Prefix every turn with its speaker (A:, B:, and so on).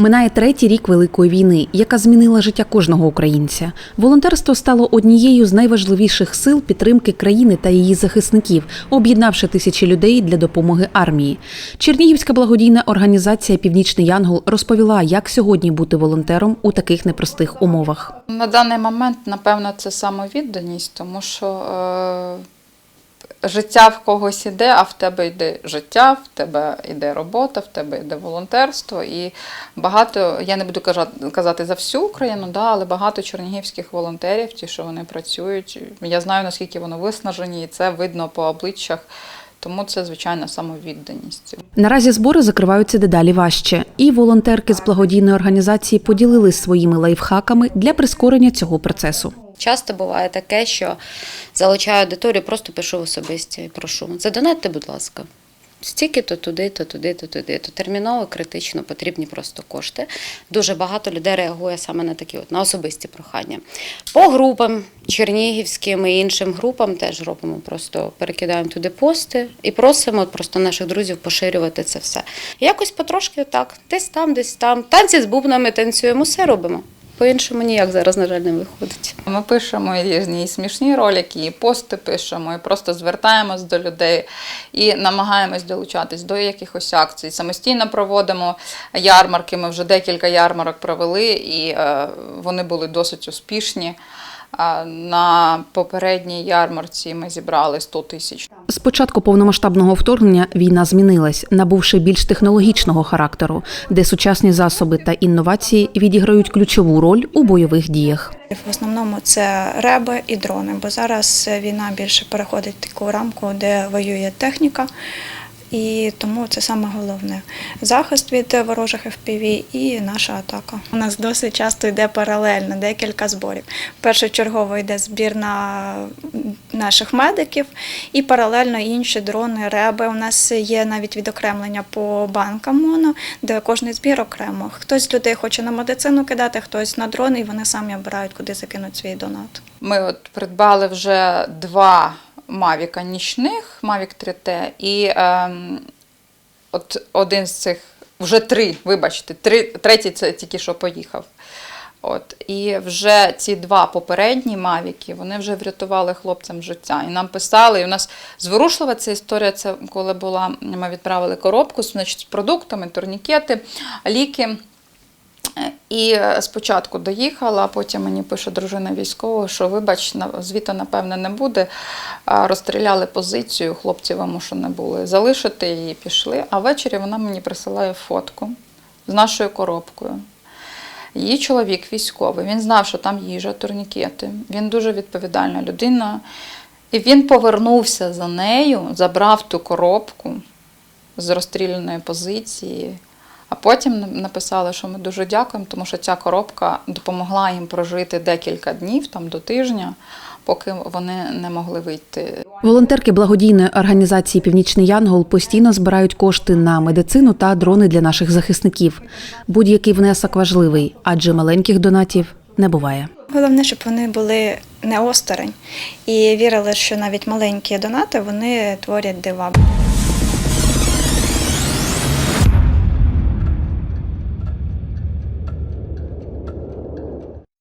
A: Минає третій рік великої війни, яка змінила життя кожного українця. Волонтерство стало однією з найважливіших сил підтримки країни та її захисників, об'єднавши тисячі людей для допомоги армії. Чернігівська благодійна організація Північний Янгол розповіла, як сьогодні бути волонтером у таких непростих умовах.
B: На даний момент, напевно, це самовідданість, тому що е, життя в когось іде, а в тебе йде життя, в тебе йде робота, в тебе йде волонтерство. І багато, я не буду казати за всю Україну, да, але багато чернігівських волонтерів, ті, що вони працюють. Я знаю, наскільки вони виснажені, і це видно по обличчях. Тому це звичайно самовідданість.
A: Наразі збори закриваються дедалі важче, і волонтерки з благодійної організації поділились своїми лайфхаками для прискорення цього процесу.
C: Часто буває таке, що залучаю аудиторію, просто пишу в особисті і прошу. Задонатьте, будь ласка. Стільки-то туди, то туди, то туди, то терміново, критично потрібні просто кошти. Дуже багато людей реагує саме на такі от на особисті прохання. По групам чернігівським і іншим групам теж робимо. Просто перекидаємо туди пости і просимо просто наших друзів поширювати це все. Якось потрошки так, десь там, десь там. Танці з бубнами танцюємо, все робимо. По-іншому ніяк зараз, на жаль, не виходить.
B: Ми пишемо і смішні ролики, і пости пишемо, і просто звертаємось до людей і намагаємось долучатись до якихось акцій. Самостійно проводимо ярмарки. Ми вже декілька ярмарок провели, і е, вони були досить успішні. На попередній ярмарці ми зібрали 100 тисяч.
A: З початку повномасштабного вторгнення війна змінилась, набувши більш технологічного характеру, де сучасні засоби та інновації відіграють ключову роль у бойових діях.
D: В основному це реби і дрони, бо зараз війна більше переходить в таку рамку, де воює техніка. І тому це саме головне захист від ворожих FPV і наша атака. У нас досить часто йде паралельно декілька зборів. Першочергово йде збір на наших медиків, і паралельно інші дрони, реби. У нас є навіть відокремлення по банкам моно, де кожний збір окремо. Хтось з людей хоче на медицину кидати, хтось на дрони, і вони самі обирають, куди закинуть свій донат.
B: Ми от придбали вже два Мавіка нічних, Mavic 3T, і ем, от один з цих, вже три, вибачте, три, третій це тільки що поїхав. От, і вже ці два попередні мавіки, вони вже врятували хлопцям життя. І нам писали, і у нас зворушлива ця історія, це коли була, ми відправили коробку значить, з продуктами, турнікети, ліки. І е, спочатку доїхала, а потім мені пише дружина військового, що вибач, звіту, напевне, не буде. Розстріляли позицію, хлопці вимушені були залишити її, пішли. А ввечері вона мені присилає фотку з нашою коробкою. Її чоловік військовий, він знав, що там їжа, турнікети. Він дуже відповідальна людина. І він повернувся за нею, забрав ту коробку з розстріляної позиції. А потім написали, що ми дуже дякуємо, тому що ця коробка допомогла їм прожити декілька днів, там до тижня, поки вони не могли вийти.
A: Волонтерки благодійної організації Північний Янгол постійно збирають кошти на медицину та дрони для наших захисників. Будь-який внесок важливий, адже маленьких донатів не буває.
D: Головне, щоб вони були не осторонь і вірили, що навіть маленькі донати вони творять дива.